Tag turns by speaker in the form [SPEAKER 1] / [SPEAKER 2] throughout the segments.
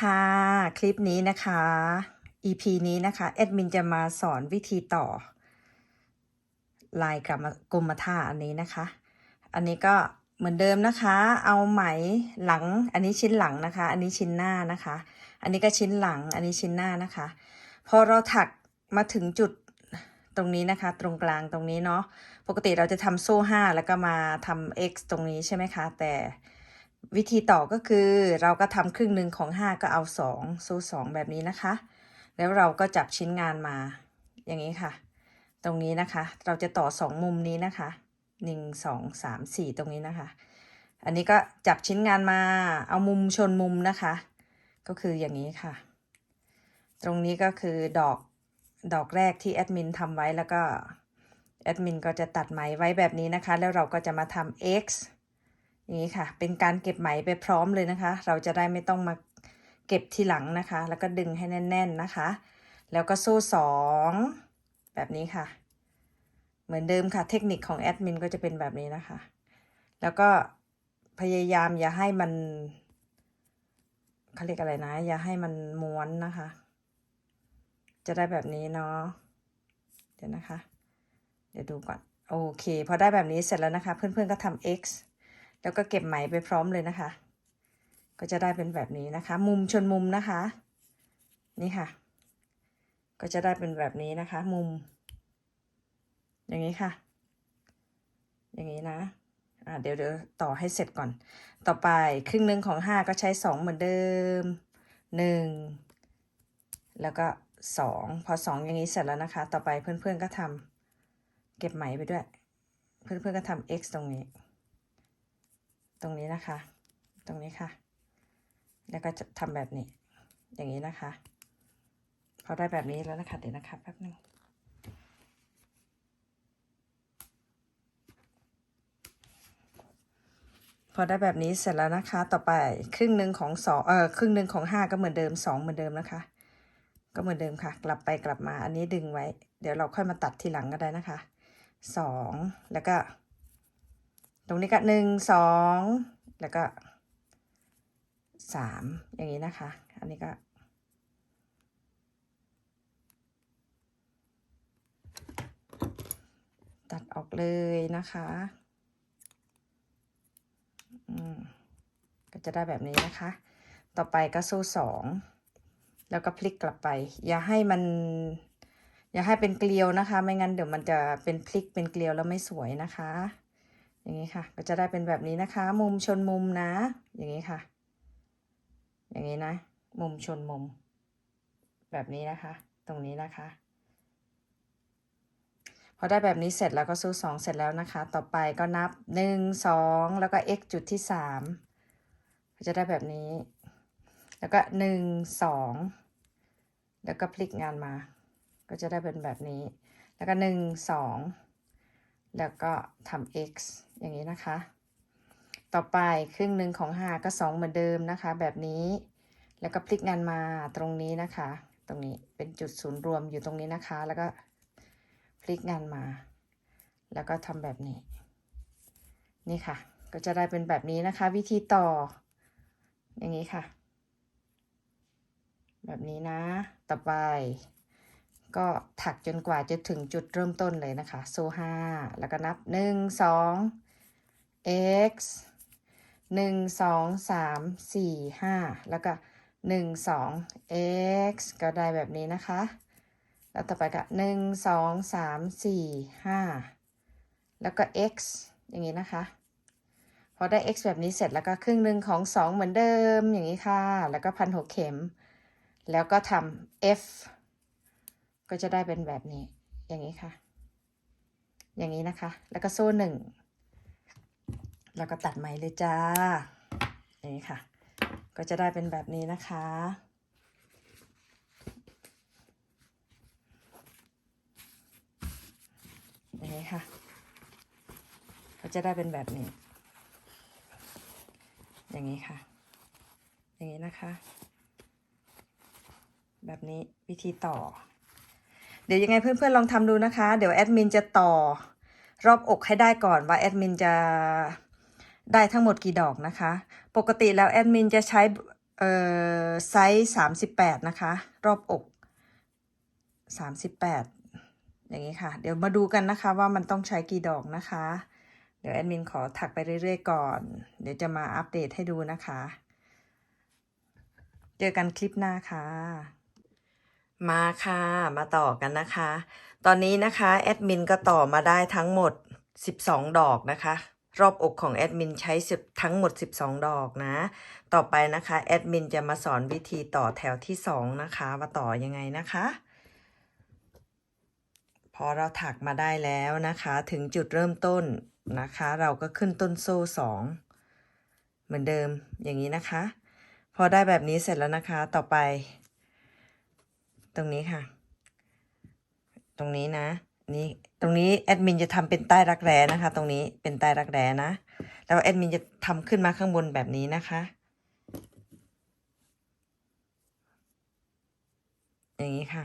[SPEAKER 1] ค่ะ คลิปนี้นะคะ EP นี้นะคะแอดมินจะมาสอนวิธีต่อ ลายกรมกรมท่าอันนี้นะคะ อันนี้ก็เหมือนเดิมนะคะ เอาไหมหลัง อันนี้ชิ้นหลังนะคะ อันนี้ชิ้นหน้านะคะ อันนี้ก็ชิ้นหลัง อันนี้ชิ้นหน้านะคะ พอเราถักมาถึงจุดตรงนี้นะคะ ตรงกลางตรงนี้เนาะ ปกติเราจะทำโซ่ห้าแล้วก็มาทำ x ตรงนี้ใช่ไหมคะ แต่ วิธีต่อก็คือเราก็ทำครึ่งหนึ่งของห้าก็เอาสองโซ่สองแบบนี้นะคะ แล้วเราก็จับชิ้นงานมาอย่างนี้ค่ะ ตรงนี้นะคะ เราจะต่อสองมุมนี้นะคะหนึ่งสองสามสี่ตรงนี้นะคะ อันนี้ก็จับชิ้นงานมาเอามุมชนมุมนะคะ ก็คืออย่างนี้ค่ะ ตรงนี้ก็คือดอกดอกแรกที่แอดมินทำไว้แล้วก็แอดมินก็จะตัดไหมไว้แบบนี้นะคะ แล้วเราก็จะมาทำ x อย่าง นี้ค่ะ เป็นการเก็บไหมไปพร้อมเลยนะคะ เราจะได้ไม่ต้องมาเก็บทีหลังนะคะ แล้วก็ดึงให้แน่น ๆนะคะ แล้วก็โซ่สองแบบนี้ค่ะ เหมือนเดิมค่ะ เทคนิคของแอดมินก็จะเป็นแบบนี้นะคะ แล้วก็พยายามอย่าให้มันเขาเรียกอะไรนะ อย่าให้มันม้วนนะคะ จะได้แบบนี้เนาะเดี๋ยวนะคะ เดี๋ยวดูก่อน โอเค พอได้แบบนี้เสร็จแล้วนะคะ เพื่อนๆก็ทำ x แล้วก็เก็บไหมไปพร้อมเลยนะคะ ก็จะได้เป็นแบบนี้นะคะ มุมชนมุมนะคะ นี่ค่ะ ก็จะได้เป็นแบบนี้นะคะ มุม อย่างนี้ค่ะ อย่างนี้นะอ่าเดี๋ยวเดี๋ยวต่อให้เสร็จก่อน ต่อไปครึ่งหนึ่งของห้าก็ใช้สองเหมือนเดิมหนึ่งแล้วก็สองพอสองอย่างนี้เสร็จแล้วนะคะ ต่อไปเพื่อนๆก็ทำเก็บไหมไปด้วย เพื่อนๆก็ทำ x ตรงนี้ ตรงนี้นะคะ ตรงนี้ค่ะ แล้วก็จะทำแบบนี้ อย่างนี้นะคะ พอได้แบบนี้แล้วนะคะ เดี๋ยวนะคะแป๊บนึงพอได้แบบนี้เสร็จแล้วนะคะ ต่อไปครึ่งหนึ่งของสองเออครึ่งหนึ่งของห้าก็เหมือนเดิมสองเหมือนเดิมนะคะ ก็เหมือนเดิมค่ะ กลับไปกลับมา อันนี้ดึงไว้ เดี๋ยวเราค่อยมาตัดทีหลังก็ได้นะคะสองแล้วก็ ตรงนี้ก็หนึ่งสองแล้วก็สามอย่างนี้นะคะ อันนี้ก็ ตัดออกเลยนะคะอืมก็จะได้แบบนี้นะคะ ต่อไปก็สู้สองแล้วก็พลิกกลับไป อย่าให้มัน อย่าให้เป็นเกลียวนะคะ ไม่งั้นเดี๋ยวมันจะเป็นพลิกเป็นเกลียวแล้วไม่สวยนะคะ อย่างนี้ค่ะ ก็จะได้เป็นแบบนี้นะคะ มุมชนมุมนะ อย่างนี้ค่ะ อย่างนี้นะ มุมชนมุม แบบนี้นะคะ ตรงนี้นะคะ พอได้แบบนี้เสร็จแล้วก็สู้สองเสร็จแล้วนะคะ ต่อไปก็นับหนึ่งสองแล้วก็ x จุดที่สามจะได้แบบนี้ แล้วก็หนึ่งสองแล้วก็พลิกงานมา ก็จะได้เป็นแบบนี้ แล้วก็หนึ่งสองแล้วก็ทำ x อย่างนี้นะคะ ต่อไปครึ่งหนึ่งของห้าก็สองเหมือนเดิมนะคะ แบบนี้แล้วก็พลิกงานมาตรงนี้นะคะ ตรงนี้เป็นจุดศูนย์รวมอยู่ตรงนี้นะคะ แล้วก็พลิกงานมา แล้วก็ทำแบบนี้ นี่ค่ะ ก็จะได้เป็นแบบนี้นะคะ วิธีต่อ อย่างนี้ค่ะ แบบนี้นะ ต่อไป ก็ถักจนกว่าจะถึงจุดเริ่มต้นเลยนะคะ โซ่ห้าแล้วก็นับหนึ่งสอง x หนึ่งสองสามสี่ห้าแล้วก็หนึ่งสอง x ก็ได้แบบนี้นะคะ แล้วต่อไปก็หนึ่งสองสามสี่ห้าแล้วก็ x อย่างนี้นะคะ พอได้ x แบบนี้เสร็จแล้วก็ครึ่งหนึ่งของสองเหมือนเดิมอย่างนี้ค่ะ แล้วก็พันหกเข็ม แล้วก็ทำ f ก็จะได้เป็นแบบนี้อย่างนี้ค่ะ อย่างนี้นะคะ แล้วก็โซ่หนึ่ง แล้วก็ตัดไหมเลยจ้าอย่างนี้ค่ะ ก็จะได้เป็นแบบนี้นะคะ อย่างนี้ค่ะ ก็จะได้เป็นแบบนี้ อย่างนี้ค่ะ อย่างนี้นะคะ แบบนี้วิธีต่อ เดี๋ยวยังไงเพื่อนๆลองทำดูนะคะ เดี๋ยวแอดมินจะต่อรอบอกให้ได้ก่อนว่าแอดมินจะ ได้ทั้งหมดกี่ดอกนะคะ ปกติแล้วแอดมินจะใช้ไซส์สามสิบแปดนะคะ รอบอกสามสิบแปดอย่างนี้ค่ะ เดี๋ยวมาดูกันนะคะว่ามันต้องใช้กี่ดอกนะคะ เดี๋ยวแอดมินขอถักไปเรื่อยๆก่อน เดี๋ยวจะมาอัปเดตให้ดูนะคะ เจอกันคลิปหน้าค่ะ มาค่ะ มาต่อกันนะคะ ตอนนี้นะคะแอดมินก็ต่อมาได้ทั้งหมด 12 ดอกนะคะ รอบอกของแอดมินใช้10ทั้งหมด 12 ดอกนะ ต่อไปนะคะแอดมินจะมาสอนวิธีต่อแถวที่ 2 นะคะ ว่าต่อยังไงนะคะ พอเราถักมาได้แล้วนะคะ ถึงจุดเริ่มต้นนะคะ เราก็ขึ้นต้นโซ่ 2 เหมือนเดิมอย่างนี้นะคะ พอได้แบบนี้เสร็จแล้วนะคะต่อไป ตรงนี้ค่ะ ตรงนี้นะ นี่ตรงนี้แอดมินจะทำเป็นใต้รักแร้นะคะ ตรงนี้เป็นใต้รักแร้นะ แล้วแอดมินจะทำขึ้นมาข้างบนแบบนี้นะคะ อย่างนี้ค่ะ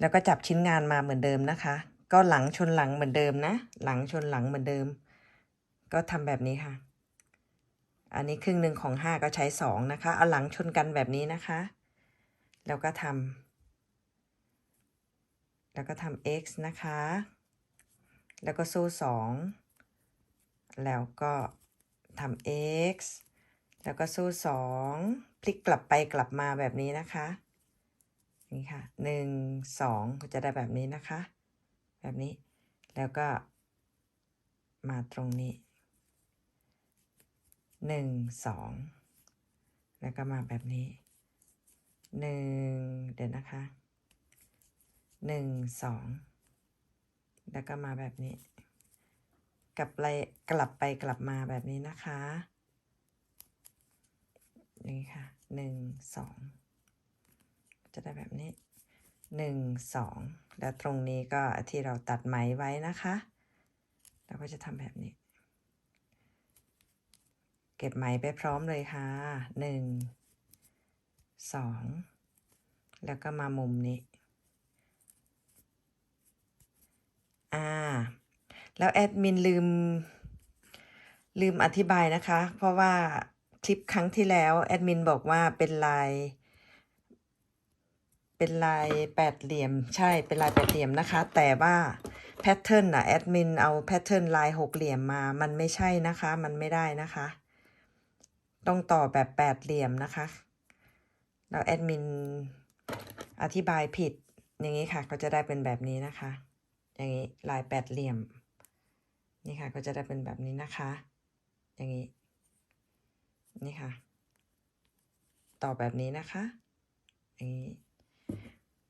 [SPEAKER 1] แล้วก็จับชิ้นงานมาเหมือนเดิมนะคะ ก็หลังชนหลังเหมือนเดิมนะ หลังชนหลังเหมือนเดิม ก็ทำแบบนี้ค่ะ อันนี้ครึ่งหนึ่งของห้าก็ใช้สองนะคะ เอาหลังชนกันแบบนี้นะคะ แล้วก็ทำ แล้วก็ทำ x นะคะ แล้วก็โซ่สองแล้วก็ทำ x แล้วก็โซ่สองพลิกกลับไปกลับมาแบบนี้นะคะ นี่ค่ะหนึ่งสองก็จะได้แบบนี้นะคะ แบบนี้ แล้วก็มาตรงนี้หนึ่งสองแล้วก็มาแบบนี้หนึ่งเดี๋ยวนะคะ หนึ่งสองแล้วก็มาแบบนี้ กลับไปกลับไปกลับมาแบบนี้นะคะอย่างนี่ค่ะหนึ่งสองจะได้แบบนี้หนึ่งสองแล้วตรงนี้ก็ที่เราตัดไหมไว้นะคะเราก็จะทำแบบนี้ เก็บไหมไปพร้อมเลยค่ะหนึ่งสองแล้วก็มามุมนี้ อ่า แล้วแอดมินลืม ลืมอธิบายนะคะ เพราะว่าคลิปครั้งที่แล้วแอดมินบอกว่าเป็นลาย เป็นลายแปดเหลี่ยม ใช่เป็นลายแปดเหลี่ยมนะคะ แต่ว่าแพทเทิร์นอะแอดมินเอาแพทเทิร์นลายหกเหลี่ยมมา มันไม่ใช่นะคะ มันไม่ได้นะคะ ต้องต่อแบบแปดเหลี่ยมนะคะ แล้วแอดมินอธิบายผิดอย่างนี้ค่ะ ก็จะได้เป็นแบบนี้นะคะ อย่างนี้ลายแปดเหลี่ยม นี่ค่ะก็จะได้เป็นแบบนี้นะคะ อย่างนี้ นี่ค่ะ ต่อแบบนี้นะคะ อย่างนี้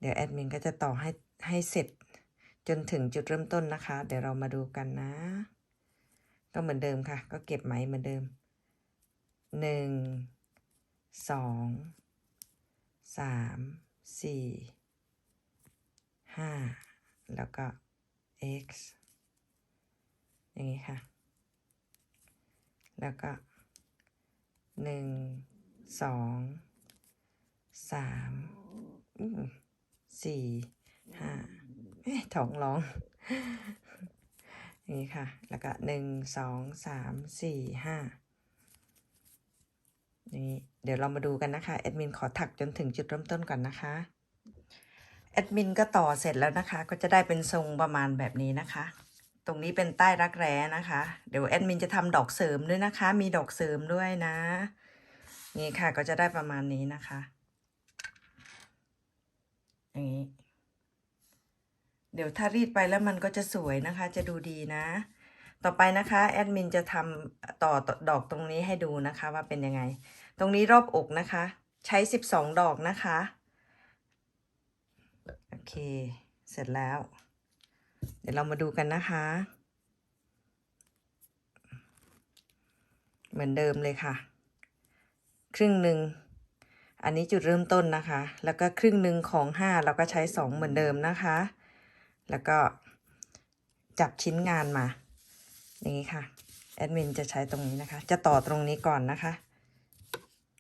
[SPEAKER 1] เดี๋ยวแอดมินก็จะต่อให้ให้เสร็จจนถึงจุดเริ่มต้นนะคะ เดี๋ยวเรามาดูกันนะ ก็เหมือนเดิมค่ะ ก็เก็บไหมเหมือนเดิมหนึ่งสองสามสี่ห้าแล้วก็ x อย่างนี้ค่ะ แล้วก็หนึ่งสองสามสี่ห้าเอ๊ะท้องร้อง อย่างนี้ค่ะ แล้วก็หนึ่งสองสามสี่ห้าอย่างนี้ เดี๋ยวเรามาดูกันนะคะ แอดมินขอถักจนถึงจุดเริ่มต้นก่อนนะคะ แอดมินก็ต่อเสร็จแล้วนะคะ ก็จะได้เป็นทรงประมาณแบบนี้นะคะ ตรงนี้เป็นใต้รักแร้นะคะ เดี๋ยวแอดมินจะทำดอกเสริมด้วยนะคะ มีดอกเสริมด้วยนะ นี่ค่ะก็จะได้ประมาณนี้นะคะ อย่างนี้ เดี๋ยวถ้ารีดไปแล้วมันก็จะสวยนะคะ จะดูดีนะ ต่อไปนะคะแอดมินจะทำต่อดอกตรงนี้ให้ดูนะคะว่าเป็นยังไง ตรงนี้รอบอกนะคะ ใช้สิบสองดอกนะคะ เค เสร็จแล้ว เดี๋ยวเรามาดูกันนะคะ เหมือนเดิมเลยค่ะ ครึ่งหนึ่ง อันนี้จุดเริ่มต้นนะคะ แล้วก็ครึ่งหนึ่งของห้าเราก็ใช้สองเหมือนเดิมนะคะ แล้วก็จับชิ้นงานมา อย่างนี้ค่ะ แอดมินจะใช้ตรงนี้นะคะ จะต่อตรงนี้ก่อนนะคะ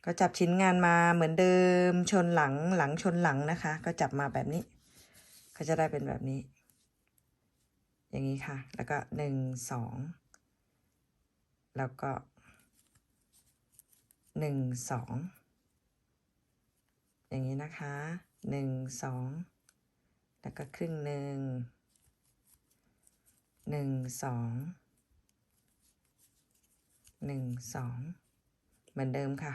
[SPEAKER 1] ก็จับชิ้นงานมาเหมือนเดิมชนหลังหลังชนหลังนะคะ ก็จับมาแบบนี้ ก็จะได้เป็นแบบนี้ อย่างนี้ค่ะ แล้วก็หนึ่งสองแล้วก็หนึ่งสองอย่างนี้นะคะหนึ่งสองแล้วก็ครึ่งหนึ่งหนึ่งสองหนึ่งสองเหมือนเดิมค่ะ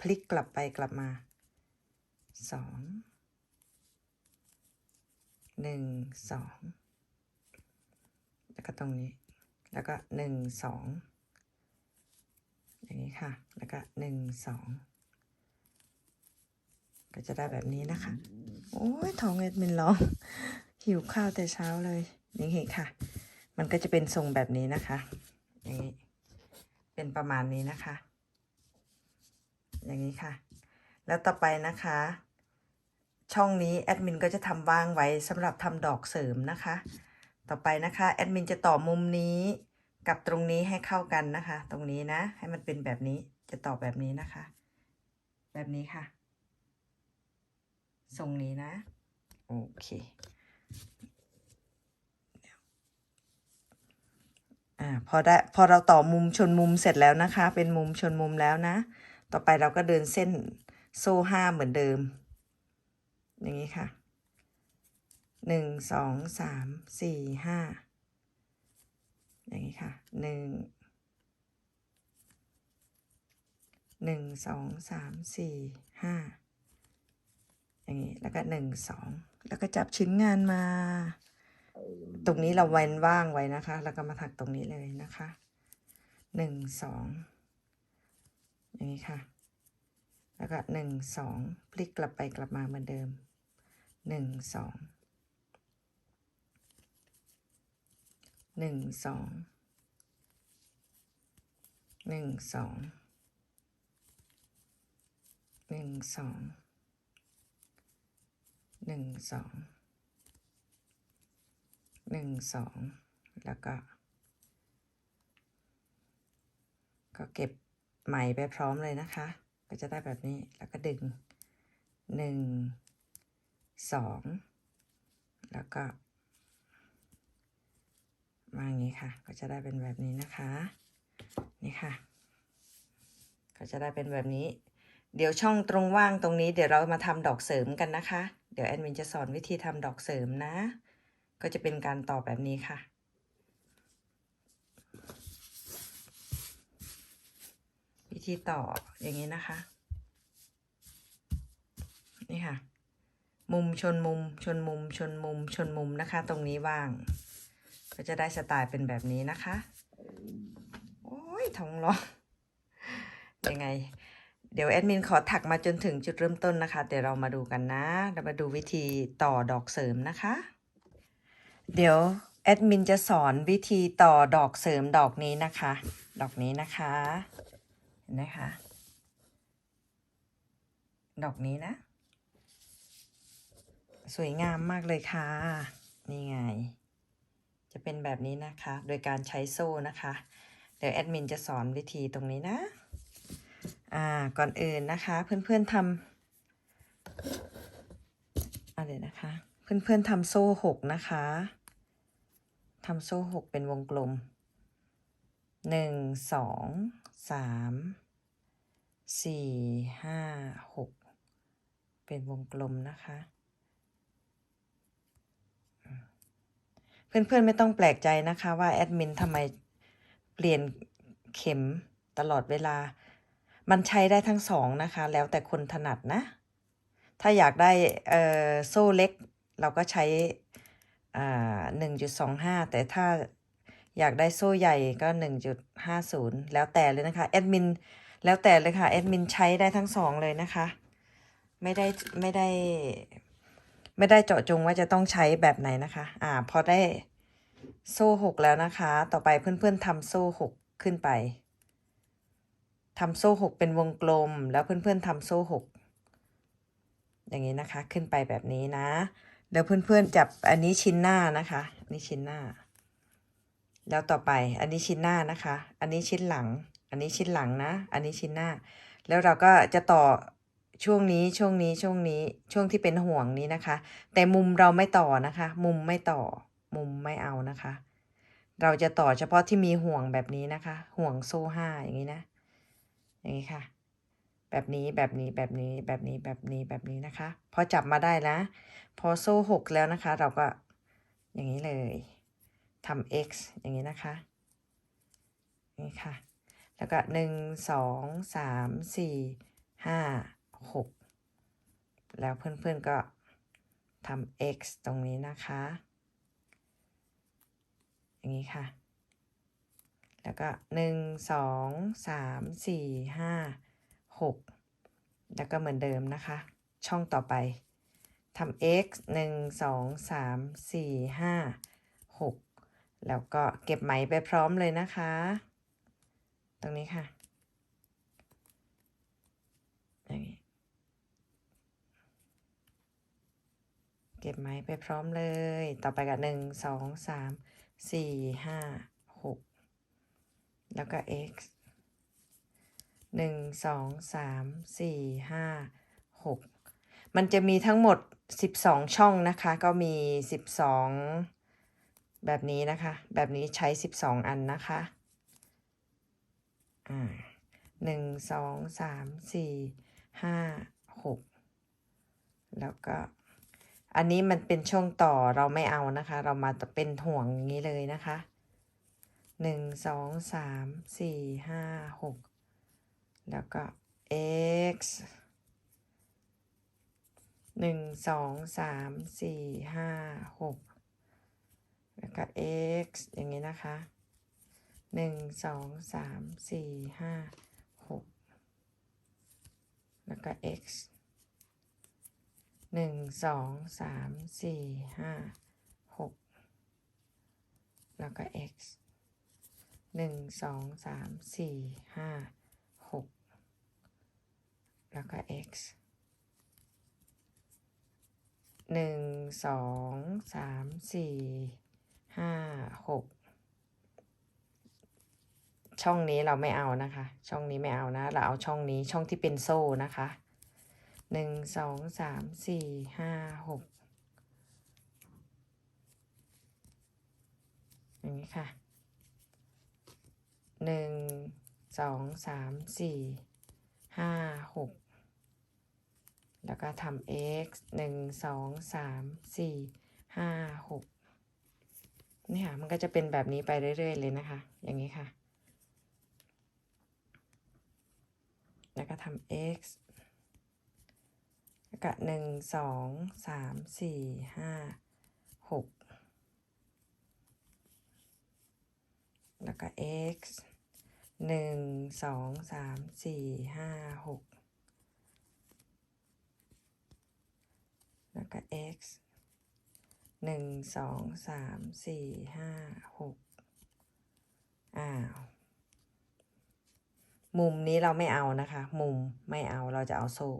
[SPEAKER 1] พลิกกลับไปกลับมาสอง หนึ่งสองแล้วก็ตรงนี้ แล้วก็หนึ่งสองอย่างนี้ค่ะ แล้วก็หนึ่งสองก็จะได้แบบนี้นะคะ โอ้ยท้องเอ็ดมินร้อง หิวข้าวแต่เช้าเลยนี่เห็นค่ะ มันก็จะเป็นทรงแบบนี้นะคะ อย่างนี้ เป็นประมาณนี้นะคะ อย่างนี้ค่ะ แล้วต่อไปนะคะ ช่องนี้แอดมินก็จะทำว่างไว้สำหรับทำดอกเสริมนะคะ ต่อไปนะคะแอดมินจะต่อมุมนี้กับตรงนี้ให้เข้ากันนะคะ ตรงนี้นะให้มันเป็นแบบนี้จะต่อแบบนี้นะคะ แบบนี้ค่ะทรงนี้นะ โอเคอ่าพอได้พอเราต่อมุมชนมุมเสร็จแล้วนะคะ เป็นมุมชนมุมแล้วนะ ต่อไปเราก็เดินเส้นโซ่ห้าเหมือนเดิม อย่างนี้ค่ะหนึ่งสองสามสี่ห้าอย่างนี้ค่ะหนึ่งหนึ่งสองสามสี่ห้าอย่างนี้แล้วก็หนึ่งสองแล้วก็จับชิ้นงานมา ตรงนี้เราเว้นว่างไว้นะคะ แล้วก็มาถักตรงนี้เลยนะคะหนึ่งสองอย่างนี้ค่ะ แล้วก็หนึ่งสองพลิกกลับไปกลับมาเหมือนเดิมหนึ่งสองหนึ่งสองหนึ่งสองหนึ่งสองหนึ่งสองหนึ่งสองแล้วก็ ก็เก็บไหมไปพร้อมเลยนะคะ ก็จะได้แบบนี้แล้วก็ดึงหนึ่งสองแล้วก็มาอย่างนี้ค่ะ ก็จะได้เป็นแบบนี้นะคะ นี่ค่ะ ก็จะได้เป็นแบบนี้ เดี๋ยวช่องตรงว่างตรงนี้ เดี๋ยวเรามาทำดอกเสริมกันนะคะ เดี๋ยวแอดมินจะสอนวิธีทำดอกเสริมนะ ก็จะเป็นการต่อแบบนี้ค่ะ วิธีต่ออย่างนี้นะคะ นี่ค่ะ มุมชนมุมชนมุมชนมุมชนมุมนะคะ ตรงนี้ว่าง ก็จะได้สไตล์เป็นแบบนี้นะคะ โอ้ยท้องร้องยังไง เดี๋ยวแอดมินขอถักมาจนถึงจุดเริ่มต้นนะคะ เดี๋ยวเรามาดูกันนะ เรามาดูวิธีต่อดอกเสริมนะคะ เดี๋ยวแอดมินจะสอนวิธีต่อดอกเสริมดอกนี้นะคะ ดอกนี้นะคะ นไหมคะ ดอกนี้นะ สวยงามมากเลยค่ะ นี่ไง จะเป็นแบบนี้นะคะ โดยการใช้โซ่นะคะ เดี๋ยวแอดมินจะสอนวิธีตรงนี้นะ อ่า ก่อนอื่นนะคะ เพื่อนๆทำอะไรนะคะ เพื่อนๆทำโซ่หกนะคะทำโซ่หกเป็นวงกลม หนึ่งสองสามสี่ห้าหกเป็นวงกลมนะคะ เพื่อนๆไม่ต้องแปลกใจนะคะว่าแอดมินทำไมเปลี่ยนเข็มตลอดเวลา มันใช้ได้ทั้งสองนะคะ แล้วแต่คนถนัดนะ ถ้าอยากได้โซ่เล็กเราก็ใช้หนึ่งจุดสองห้าแต่ถ้า อยากได้โซ่ใหญ่ก็หนึ่งจุดห้าศูนย์แล้วแต่เลยนะคะแอดมินแล้วแต่เลยค่ะแอดมินใช้ได้ทั้งสองเลยนะคะ ไม่ได้ไม่ได้ ไม่ได้เจาะจงว่าจะต้องใช้แบบไหนนะคะ อ่าพอได้โซ่หกแล้วนะคะ ต่อไปเพื่อนๆทำโซ่หกขึ้นไปทำโซ่หกเป็นวงกลม แล้วเพื่อนๆทำโซ่หกอย่างนี้นะคะ ขึ้นไปแบบนี้นะ แล้วเพื่อนๆจับอันนี้ชิ้นหน้านะคะอันนี้ชิ้นหน้า แล้วต่อไปอันนี้ชิ้นหน้านะคะ อันนี้ชิ้นหลัง อันนี้ชิ้นหลังนะ อันนี้ชิ้นหน้า แล้วเราก็จะต่อช่วงนี้ช่วงนี้ช่วงนี้ช่วงที่เป็นห่วงนี้นะคะ แต่มุมเราไม่ต่อนะคะ มุมไม่ต่อ มุมไม่เอานะคะ เราจะต่อเฉพาะที่มีห่วงแบบนี้นะคะ ห่วงโซ่ห้าอย่างนี้นะ อย่างนี้ค่ะ แบบนี้แบบนี้แบบนี้แบบนี้แบบนี้แบบนี้นะคะ พอจับมาได้นะ พอโซ่หกแล้วนะคะ เราก็อย่างนี้เลย ทำ x อย่างนี้นะคะนี่ค่ะ แล้วก็หนึ่งสองสามสี่ห้าหกแล้วเพื่อนๆก็ทำ x ตรงนี้นะคะ อย่างนี้ค่ะ แล้วก็หนึ่งสองสามสี่ห้าหกแล้วก็เหมือนเดิมนะคะ ช่องต่อไปทำ x หนึ่งสองสามสี่ห้าหก แล้วก็เก็บไหมไปพร้อมเลยนะคะ ตรงนี้ค่ะอย่างนี้เก็บไหมไปพร้อมเลย ต่อไปกับหนึ่งสองสามสี่ห้าหกแล้วก็ x หนึ่งสองสามสี่ห้าหกมันจะมีทั้งหมดสิบสองช่องนะคะ ก็มีสิบสอง แบบนี้นะคะ แบบนี้ใช้สิบสองอันนะคะอ่าหนึ่งสองสามสี่ห้าหกแล้วก็ อันนี้มันเป็นช่วงต่อเราไม่เอานะคะ เรามาเป็นห่วงอย่างนี้เลยนะคะหนึ่งสองสามสี่ห้าหกแล้วก็ x หนึ่งสองสามสี่ห้าหก แล้วก็ x อย่างนี้นะคะหนึ่งสองสามสี่ห้าหกแล้วก็ x หนึ่งสองสามสี่ห้าหกแล้วก็ x หนึ่งสองสามสี่ห้าหกแล้วก็ x หนึ่งสองสามสี่ ห้าหกช่องนี้เราไม่เอานะคะ ช่องนี้ไม่เอานะ เราเอาช่องนี้ช่องที่เป็นโซ่นะคะหนึ่งสองสามสี่ห้าหกอย่างนี้ค่ะหนึ่งสองสามสี่ห้าหกแล้วก็ทำ x หนึ่งสองสามสี่ห้าหก นี่ค่ะ มันก็จะเป็นแบบนี้ไปเรื่อย ๆ เลยนะคะ อย่างนี้ค่ะ แล้วก็ทำ x แล้วก็หนึ่งสองสามสี่ห้าหกแล้วก็ x หนึ่งสองสามสี่ห้าหกแล้วก็ x หนึ่งสองสามสี่ห้าหกอ้าว มุมนี้เราไม่เอานะคะ มุมไม่เอาเราจะเอาโซ่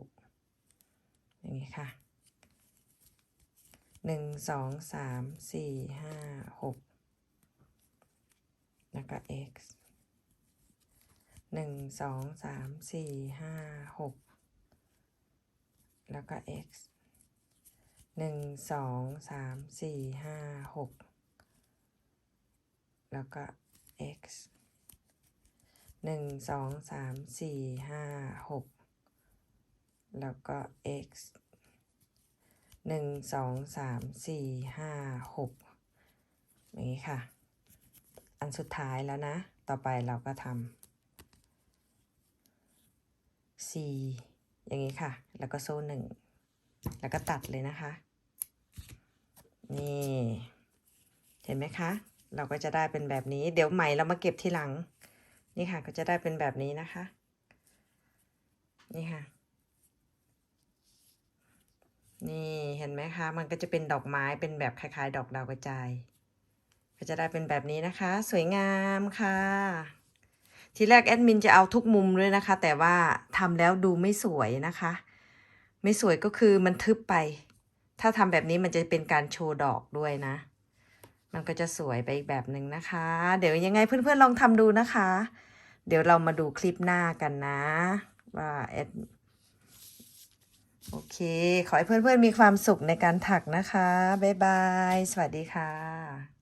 [SPEAKER 1] อย่างนี้ค่ะหนึ่งสองสามสี่ห้าหกแล้วก็ x หนึ่งสองสามสี่ห้าหกแล้วก็ x หนึ่งสองสามสี่ห้าหกแล้วก็ x หนึ่งสองสามสี่ห้าหกแล้วก็ x หนึ่งสองสามสี่ห้าหกอย่างนี้ค่ะ อันสุดท้ายแล้วนะ ต่อไปเราก็ทำ c อย่างนี้ค่ะ แล้วก็โซ่หนึ่ง แล้วก็ตัดเลยนะคะ นี่ เห็นไหมคะ เราก็จะได้เป็นแบบนี้ เดี๋ยวใหมเรามาเก็บทีหลัง นี่ค่ะก็จะได้เป็นแบบนี้นะคะ นี่ค่ะ นี่เห็นไหมคะ มันก็จะเป็นดอกไม้เป็นแบบคล้ายๆ ดอกดาวกระจาย ก็จะได้เป็นแบบนี้นะคะ สวยงามค่ะทีแรกแอดมินจะเอาทุกมุมเลยนะคะ แต่ว่าทำแล้วดูไม่สวยนะคะ ไม่สวยก็คือมันทึบไป ถ้าทำแบบนี้มันจะเป็นการโชว์ดอกด้วยนะ มันก็จะสวยไปอีกแบบหนึ่งนะคะ เดี๋ยวยังไงเพื่อนๆลองทำดูนะคะ เดี๋ยวเรามาดูคลิปหน้ากันนะ ว่าแอดโอเค ขอให้เพื่อนๆมีความสุขในการถักนะคะ บ๊ายบาย สวัสดีค่ะ